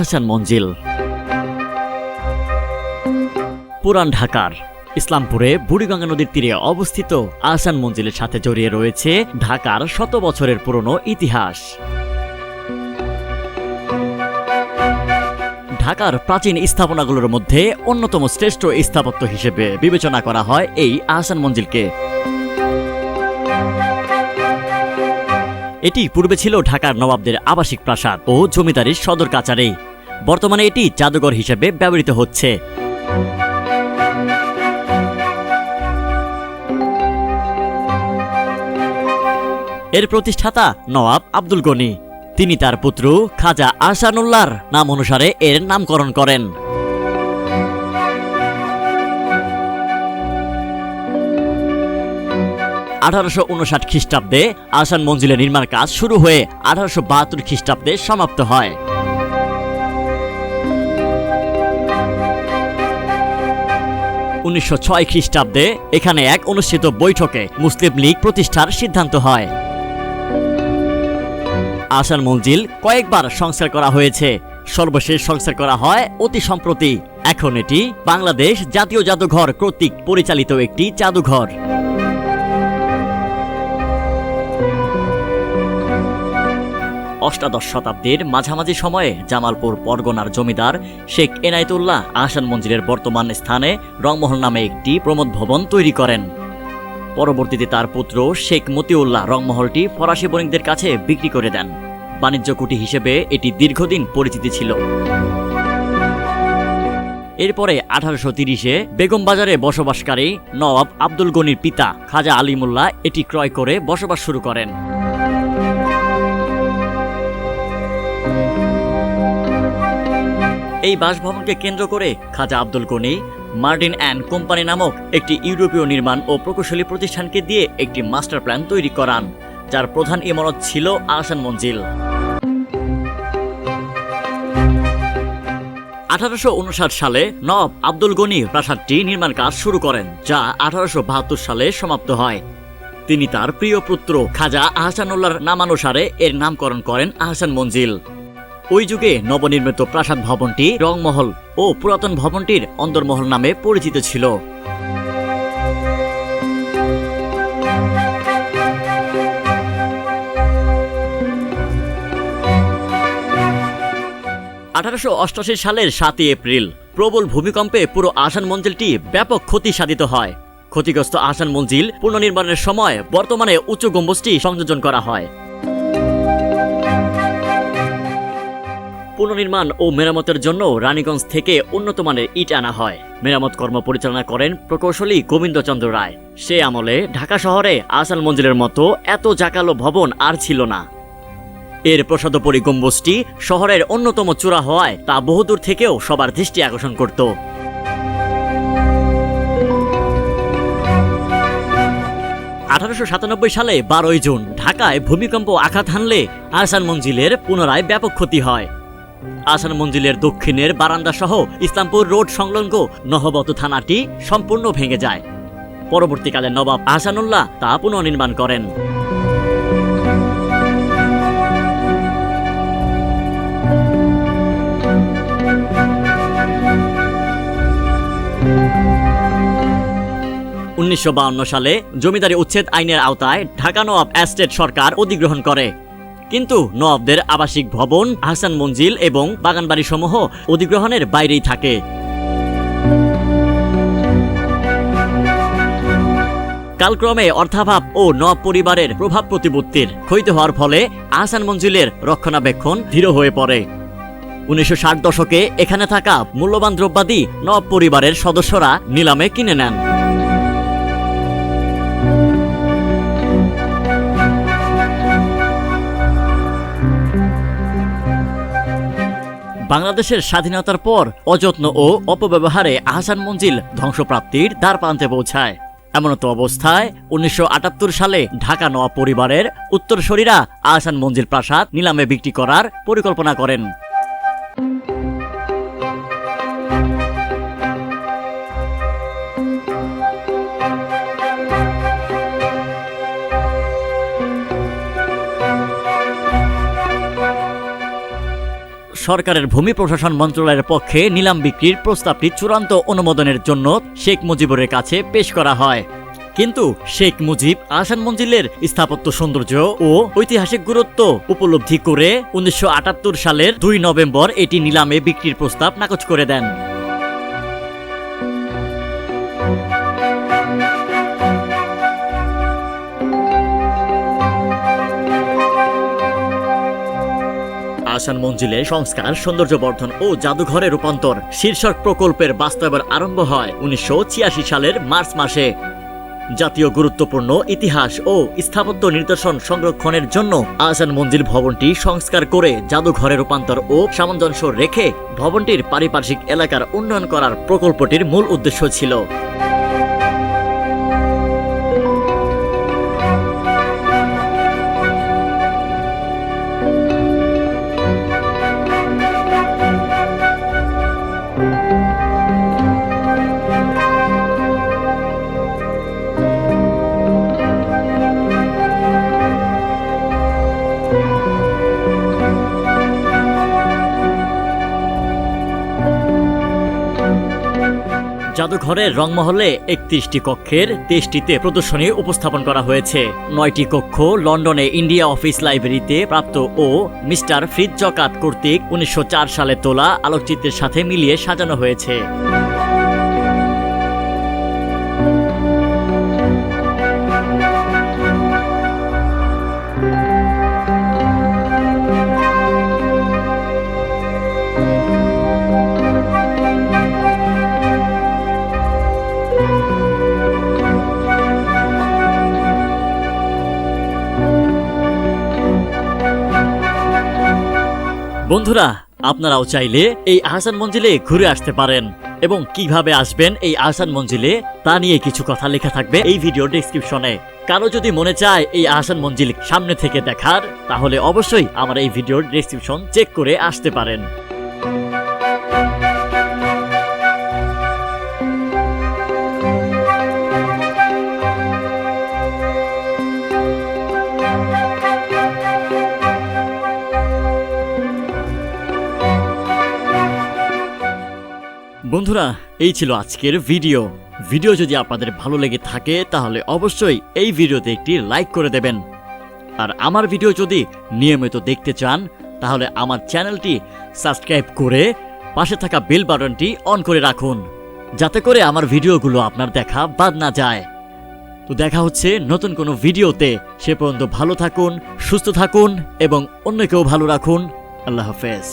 আহসান মঞ্জিল। পুরান ঢাকার ইসলামপুরে বুড়িগঙ্গা নদীর তীরে অবস্থিত আহসান মঞ্জিলের সাথে জড়িয়ে রয়েছে ঢাকার শত বছরের পুরনো ইতিহাস। ঢাকার প্রাচীন স্থাপনাগুলোর মধ্যে অন্যতম শ্রেষ্ঠ স্থাপত্য হিসেবে বিবেচনা করা হয় এই আহসান মঞ্জিলকে। এটি পূর্বে ছিল ঢাকার নবাবদের আবাসিক প্রাসাদ ও জমিদারির সদর কাচারে বর্তমানে এটি জাদুঘর হিসেবে ব্যবহৃত হচ্ছে। এর প্রতিষ্ঠাতা নওয়াব আব্দুল গনি। তিনি তার পুত্র খাজা আহসানুল্লাহর নাম অনুসারে এর নামকরণ করেন। আঠারোশো উনষাট খ্রিস্টাব্দে আসান মঞ্জিলের নির্মাণ কাজ শুরু হয়ে আঠারোশো বাহাত্তর খ্রিস্টাব্দে সমাপ্ত হয়। উনিশশো ছয় খ্রিস্টাব্দে এখানে এক অনুষ্ঠিত বৈঠকে মুসলিম লীগ প্রতিষ্ঠার সিদ্ধান্ত হয়। আসান মঞ্জিল কয়েকবার সংস্কার করা হয়েছে। সর্বশেষ সংস্কার করা হয় অতি সম্প্রতি। এখন এটি বাংলাদেশ জাতীয় জাদুঘর কর্তৃক পরিচালিত একটি জাদুঘর। অষ্টাদশ শতাব্দীর মাঝামাঝি সময়ে জামালপুর পরগনার জমিদার শেখ এনায়েতুল্লাহ আহসান মঞ্জিলের বর্তমান স্থানে রংমহল নামে একটি প্রমোদ ভবন তৈরি করেন। পরবর্তীতে তার পুত্র শেখ মতিউল্লাহ রংমহলটি ফরাসি বণিকদের কাছে বিক্রি করে দেন। বাণিজ্য কুটি হিসেবে এটি দীর্ঘদিন পরিচিতি ছিল। এরপরে আঠারোশো তিরিশে বেগম বাজারে বসবাসকারী নওয়াব আব্দুল গনির পিতা খাজা আলিমুল্লাহ এটি ক্রয় করে বসবাস শুরু করেন। এই বাসভবনকে কেন্দ্র করে Khaja Abdul Gani, Martin and company নামক একটি ইউরোপীয় নির্মাণ ও প্রকৌশলী প্রতিষ্ঠানকে দিয়ে একটি মাস্টার প্ল্যান তৈরি করান, যার প্রধান ইমারত ছিল আহসান মঞ্জিল। আঠারোশ উনষাট সালে নব আব্দুল গনি প্রাসাদটি নির্মাণ কাজ শুরু করেন, যা আঠারোশো বাহাত্তর সালে সমাপ্ত হয়। তিনি তার প্রিয় পুত্র খাজা আহসানুল্লাহর নামানুসারে এর নামকরণ করেন আহসান মঞ্জিল। ওই যুগে নবনির্মিত প্রাসাদ ভবনটি রংমহল ও পুরাতন ভবনটির অন্দরমহল নামে পরিচিত ছিল। আঠারোশো সালের সাতই এপ্রিল, প্রবল ভূমিকম্পে পুরো আসান মঞ্জিলটি ব্যাপক ক্ষতি সাধিত হয়। ক্ষতিগ্রস্ত আসান মঞ্জিল পুনর্নির্মাণের সময় বর্তমানে উচ্চ গম্বুজটি সংযোজন করা হয়। পুনর্নির্মাণ ও মেরামতের জন্য রানীগঞ্জ থেকে উন্নত মানের ইট আনা হয়। মেরামত কর্ম পরিচালনা করেন প্রকৌশলী গোবিন্দচন্দ্র রায়। সে আমলে ঢাকা শহরে আসান মঞ্জিলের মতো এত জাকালো ভবন আর ছিল না। এর প্রসাদপরি গম্বুজটি শহরের অন্যতম চূড়া হওয়ায় তা বহুদূর থেকেও সবার দৃষ্টি আকর্ষণ করত। আঠারোশো সাতানব্বই সালে বারোই জুন ঢাকায় ভূমিকম্প আঘাত হানলে আহসান মঞ্জিলের পুনরায় ব্যাপক ক্ষতি হয়। আসান মঞ্জিলের দক্ষিণের বারান্দা সহ ইসলামপুর রোড সংলগ্ন নহবত থানাটি সম্পূর্ণ ভেঙে যায়। পরবর্তীকালে নবাব আহসানুল্লাহ তা পুনর্নির্মাণ করেন। উনিশশো সালে জমিদারি উচ্ছেদ আইনের আওতায় ঢাকা নবাব এস্টেট সরকার অধিগ্রহণ করে। কিন্তু নবাবদের আবাসিক ভবন, আহসান মঞ্জিল এবং বাগানবাড়ি সমূহ অধিগ্রহণের বাইরেই থাকে। কালক্রমে অর্থাভাব ও নব পরিবারের প্রভাব প্রতিপত্তির ক্ষয়িত হওয়ার ফলে আহসান মঞ্জিলের রক্ষণাবেক্ষণ ধীর হয়ে পড়ে। উনিশশো ষাট দশকে এখানে থাকা মূল্যবান দ্রব্যাদি নব পরিবারের সদস্যরা নিলামে কিনে নেন। বাংলাদেশের স্বাধীনতার পর অযত্ন ও অপব্যবহারে আহসান মঞ্জিল ধ্বংসপ্রাপ্তির দ্বার প্রান্তে পৌঁছায়। এমনত অবস্থায় উনিশশো আটাত্তর সালে ঢাকা নোয়া পরিবারের উত্তরসরীরা আহসান মঞ্জিল প্রাসাদ নিলামে বিক্রি করার পরিকল্পনা করেন। সরকারের ভূমি প্রশাসন মন্ত্রণালয়ের পক্ষে নিলাম বিক্রির প্রস্তাবটি চূড়ান্ত অনুমোদনের জন্য শেখ মুজিবুরের কাছে পেশ করা হয়। কিন্তু শেখ মুজিব আসান মঞ্জিলের স্থাপত্য সৌন্দর্য ও ঐতিহাসিক গুরুত্ব উপলব্ধি করে উনিশশো আটাত্তর সালের দুই নভেম্বর এটি নিলামে বিক্রির প্রস্তাব নাকচ করে দেন। আসান মঞ্জিলে সংস্কার, সৌন্দর্যবর্ধন ও জাদুঘরে রূপান্তর। শীর্ষক প্রকল্পের বাস্তবায়ন আরম্ভ হয় উনিশশো ছিয়াশি সালের মার্চ মাসে। জাতীয় গুরুত্বপূর্ণ ইতিহাস ও স্থাপত্য নিদর্শন সংরক্ষণের জন্য আহসান মঞ্জিল ভবনটি সংস্কার করে জাদুঘরে রূপান্তর ও সামঞ্জস্য রেখে ভবনটির পারিপার্শ্বিক এলাকার উন্নয়ন করার প্রকল্পটির মূল উদ্দেশ্য ছিল। জাদুঘরের রংমহলে একত্রিশটি কক্ষের তেইশটিতে প্রদর্শনী উপস্থাপন করা হয়েছে। নয়টি কক্ষ লন্ডনে ইন্ডিয়া অফিস লাইব্রেরিতে প্রাপ্ত ও মিস্টার ফ্রিজ জকাত কর্তৃক উনিশশো চার সালে তোলা আলোকচিত্রের সাথে মিলিয়ে সাজানো হয়েছে। বন্ধুরা, আপনারাও চাইলে এই আহসান মঞ্জিলে ঘুরে আসতে পারেন এবং কীভাবে আসবেন এই আহসান মঞ্জিলে তা নিয়ে কিছু কথা লেখা থাকবে এই ভিডিও ডিসক্রিপশনে কারও যদি মনে চায় এই আহসান মঞ্জিল সামনে থেকে দেখার, তাহলে অবশ্যই আমার এই ভিডিও ডিসক্রিপশন চেক করে আসতে পারেন। বন্ধুরা, এই ছিল আজকের ভিডিও। ভিডিও যদি আপনাদের ভালো লেগে থাকে, তাহলে অবশ্যই এই ভিডিওতে একটি লাইক করে দেবেন। আর আমার ভিডিও যদি নিয়মিত দেখতে চান, তাহলে আমার চ্যানেলটি সাবস্ক্রাইব করে পাশে থাকা বেল বাটনটি অন করে রাখুন, যাতে করে আমার ভিডিওগুলো আপনার দেখা বাদ না যায়। তো দেখা হচ্ছে নতুন কোনো ভিডিওতে। সে পর্যন্ত ভালো থাকুন, সুস্থ থাকুন, এবং অন্যকেও ভালো রাখুন। আল্লাহ হাফেজ।